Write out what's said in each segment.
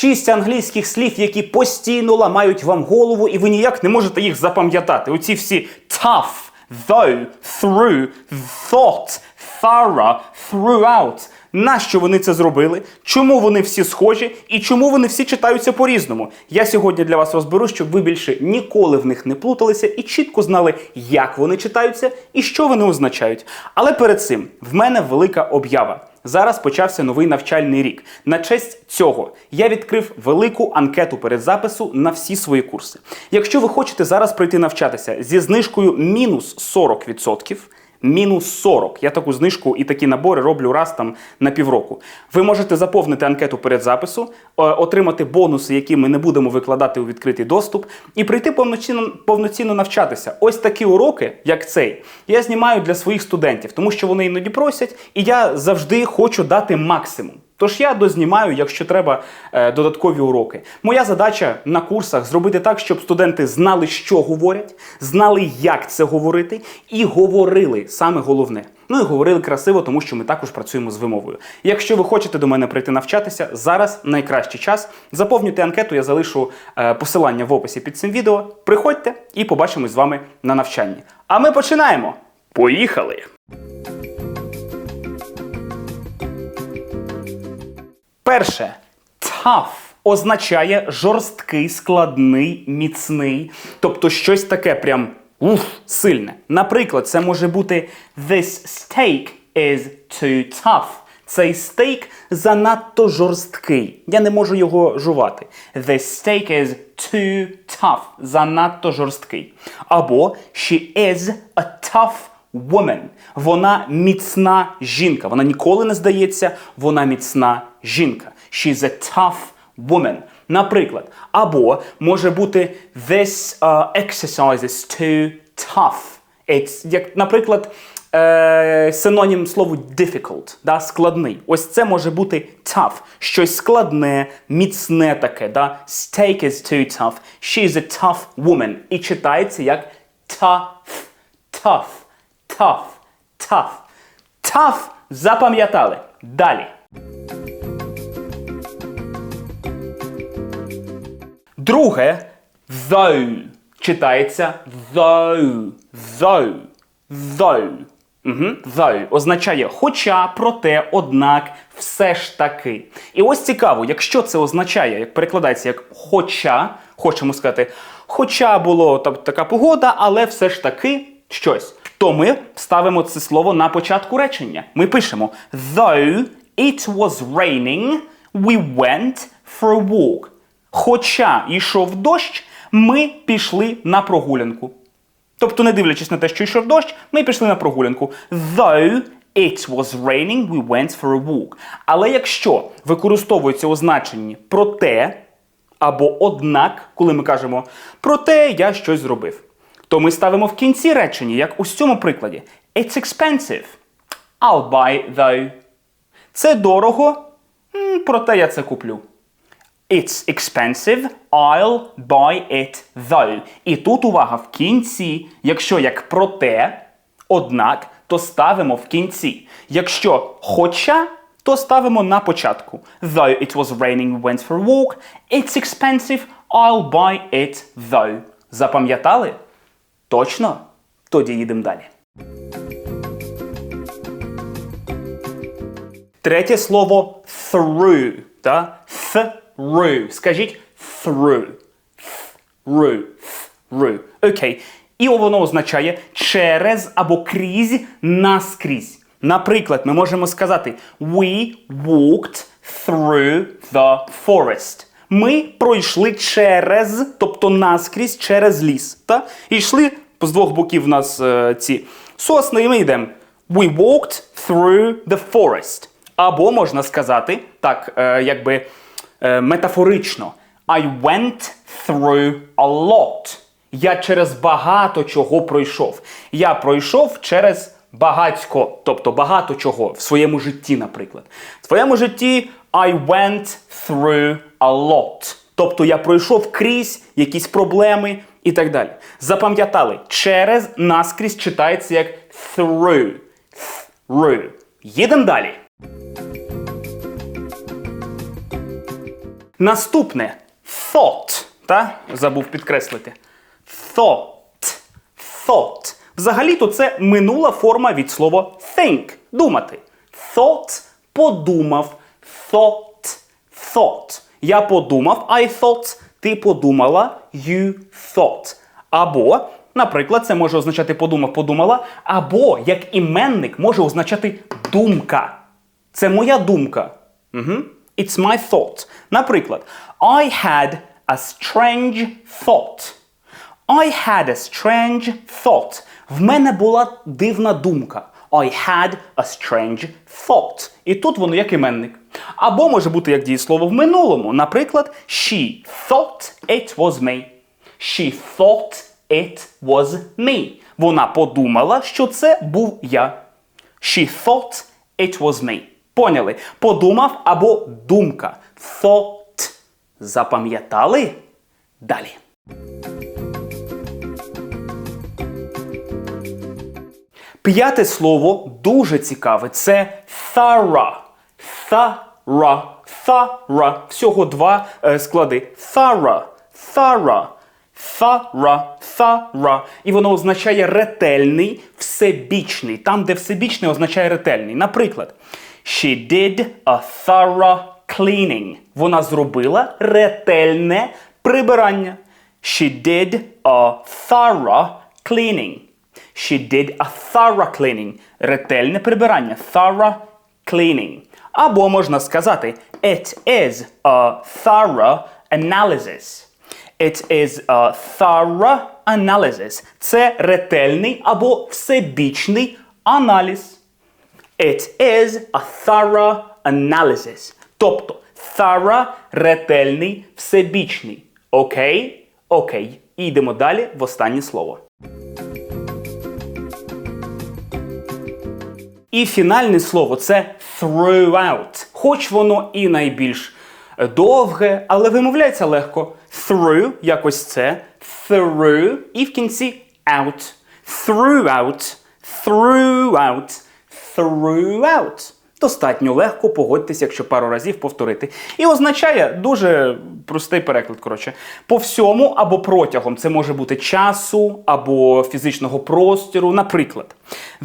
Шість англійських слів, які постійно ламають вам голову, і ви ніяк не можете їх запам'ятати. Оці всі tough, though, through, thought, thorough, throughout. Нащо вони це зробили? Чому вони всі схожі і чому вони всі читаються по-різному? Я сьогодні для вас розберу, щоб ви більше ніколи в них не плуталися і чітко знали, як вони читаються і що вони означають. Але перед цим в мене велика об'ява. Зараз почався новий навчальний рік. На честь цього я відкрив велику анкету передзапису на всі свої курси. Якщо ви хочете зараз прийти навчатися зі знижкою мінус 40%, мінус 40. Я таку знижку і такі набори роблю раз там на півроку. Ви можете заповнити анкету перед запису, отримати бонуси, які ми не будемо викладати у відкритий доступ, і прийти повноцінно, повноцінно навчатися. Ось такі уроки, як цей, я знімаю для своїх студентів, тому що вони іноді просять, і я завжди хочу дати максимум. Тож я дознімаю, якщо треба, е, додаткові уроки. Моя задача на курсах зробити так, щоб студенти знали, що говорять, знали, як це говорити, і говорили саме головне. Ну і говорили красиво, тому що ми також працюємо з вимовою. Якщо ви хочете до мене прийти навчатися, зараз найкращий час. Заповнюйте анкету, я залишу е, посилання в описі під цим відео. Приходьте і побачимось з вами на навчанні. А ми починаємо! Поїхали! Перше, tough означає жорсткий, складний, міцний, тобто щось таке прям уф, сильне. Наприклад, це може бути This steak is too tough. Цей стейк занадто жорсткий. Я не можу його жувати. This steak is too tough. Занадто жорсткий. Або she is a tough woman. Вона міцна жінка. Вона ніколи не здається, вона міцна жінка. She's a tough woman. Наприклад, або може бути This uh, exercise is too tough. It's, як, наприклад, е, синонім слову difficult, да, складний. Ось це може бути tough. Щось складне, міцне таке. Да? Steak is too tough. She's a tough woman. І читається як tough, tough, tough, tough. Tough запам'ятали. Далі. Друге though. Читається though. Though. Though. Угу. Означає хоча, проте, однак, все ж таки. І ось цікаво, якщо це означає, як перекладається як хоча, хочемо сказати, хоча було так, така погода, але все ж таки щось. То ми ставимо це слово на початку речення. Ми пишемо Though it was raining, we went for a walk. Хоча йшов дощ, ми пішли на прогулянку. Тобто, не дивлячись на те, що йшов дощ, ми пішли на прогулянку. Though it was raining, we went for a walk. Але якщо використовується у значенні проте або однак, коли ми кажемо проте я щось зробив, то ми ставимо в кінці речення, як у цьому прикладі. It's expensive. I'll buy though. Це дорого, проте я це куплю. It's expensive, I'll buy it though. І тут увага в кінці. Якщо як проте, однак, то ставимо в кінці. Якщо хоча, то ставимо на початку. Though it was raining, we went for a walk. It's expensive, I'll buy it though. Запам'ятали? Точно? Тоді їдемо далі. Третє слово through. Та? Through. Скажіть through. Through. Through. Окей. І воно означає через або крізь наскрізь. Наприклад, ми можемо сказати We walked through the forest. Ми пройшли через, тобто наскрізь через ліс. Та? І йшли з двох боків у нас е, ці сосни, і ми йдемо. We walked through the forest. Або можна сказати, так, е, якби е, метафорично. I went through a lot. Я через багато чого пройшов. Я пройшов через багатько, тобто багато чого в своєму житті, наприклад. В своєму житті I went through a lot. Тобто я пройшов крізь якісь проблеми і так далі. Запам'ятали, через наскрізь читається як through. Through. Їдемо далі. Наступне thought. Та? Забув підкреслити. Thought. Thought. Взагалі-то це минула форма від слова think. Думати. Thought подумав. Thought. Thought. Я подумав, I thought. Ти подумала, you thought. Або, наприклад, це може означати подумав, подумала, або як іменник може означати думка. Це моя думка. Угу. It's my thought. Наприклад, I had a strange thought. I had a strange thought. В мене була дивна думка. I had a strange thought. І тут воно як іменник. Або може бути як дієслово в минулому. Наприклад, she thought it was me. She thought it was me. Вона подумала, що це був я. She thought it was me. Поняли? Подумав або думка. Thought. Запам'ятали? Далі. П'яте слово дуже цікаве. Це thorough. Thorough. Thorough. Всього два е, склади. Thorough. Thorough. Thorough. Thorough. І воно означає ретельний, всебічний. Там, де всебічний, означає ретельний. Наприклад, she did a thorough cleaning. Вона зробила ретельне прибирання. She did a thorough cleaning. She did a thorough cleaning. Ретельне прибирання. Thorough cleaning. Або можна сказати It is a thorough analysis. It is a thorough analysis. Це ретельний або всебічний аналіз. It is a thorough analysis. Тобто thorough – ретельний, всебічний. Окей? Окей. І йдемо далі в останнє слово. І фінальне слово це throughout. Хоч воно і найбільш е, довге, але вимовляється легко. Through, якось це, through, і в кінці out. Throughout, throughout, throughout. Достатньо легко погодьтесь, якщо пару разів повторити. І означає дуже простий переклад. Коротше, по всьому або протягом це може бути часу або фізичного простору. Наприклад,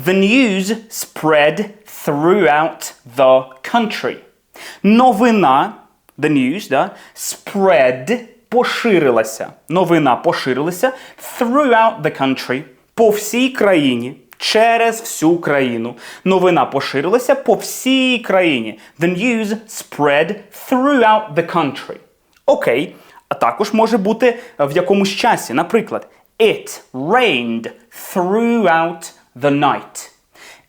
The news spread throughout the country. Новина, the news, да, spread поширилася. Новина поширилася throughout the country. По всій країні. Через всю країну. Новина поширилася по всій країні. The news spread throughout the country. Окей. А також може бути в якомусь часі. Наприклад, It rained throughout the night.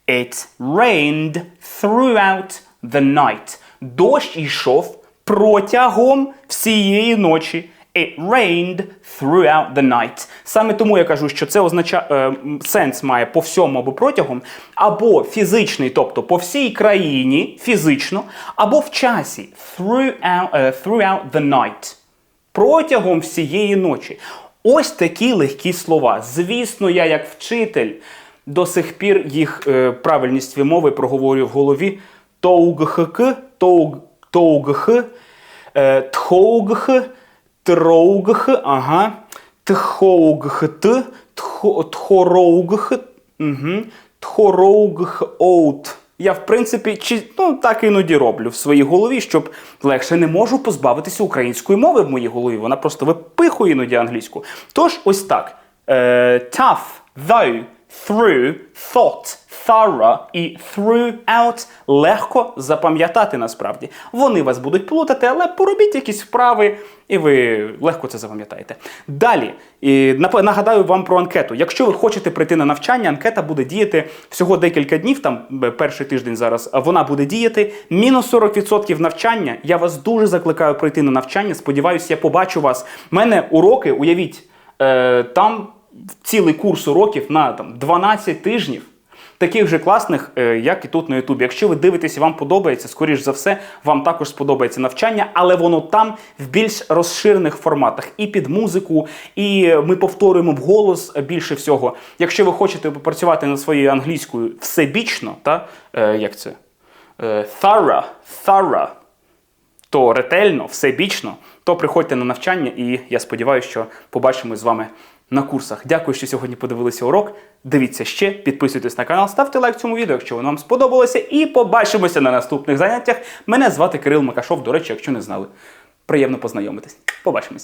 It rained throughout the night. Дощ йшов протягом всієї ночі. It rained throughout the night. Саме тому я кажу, що це означає е, сенс має по всьому або протягом, або фізичний, тобто по всій країні фізично, або в часі throughout, е, throughout the night. Протягом всієї ночі. Ось такі легкі слова. Звісно, я, як вчитель, до сих пір їх е, правильність вимови проговорюю в голові. Тоугхк, тоуг, тоугх, е, тхоугх, троугх, ага, тхоугхт, тхо- тхороугх, угу, тхороугхоут. Я, в принципі, чи, ну, так іноді роблю в своїй голові, щоб легше не можу позбавитися української мови в моїй голові. Вона просто випихує іноді англійську. Тож, ось так. Е, tough, though, through, thought, thorough і throughout легко запам'ятати насправді. Вони вас будуть плутати, але поробіть якісь вправи, і ви легко це запам'ятаєте. Далі і нагадаю вам про анкету. Якщо ви хочете прийти на навчання, анкета буде діяти всього декілька днів, там е, перший тиждень зараз вона буде діяти. Мінус 40% навчання. Я вас дуже закликаю прийти на навчання. Сподіваюся, я побачу вас. У мене уроки, уявіть, е, там цілий курс уроків на там, 12 тижнів. Таких же класних, е, як і тут на Ютубі. Якщо ви дивитесь і вам подобається, скоріш за все, вам також сподобається навчання, але воно там в більш розширених форматах. І під музику, і ми повторюємо вголос більше всього. Якщо ви хочете попрацювати над своєю англійською всебічно, та, е, як це? Е, thorough, то ретельно, всебічно, то приходьте на навчання, і я сподіваюся, що побачимось з вами на курсах. Дякую, що сьогодні подивилися урок. Дивіться ще, підписуйтесь на канал, ставте лайк цьому відео, якщо воно вам сподобалося, і побачимося на наступних заняттях. Мене звати Кирил Макашов, до речі, якщо не знали. Приємно познайомитись. Побачимось.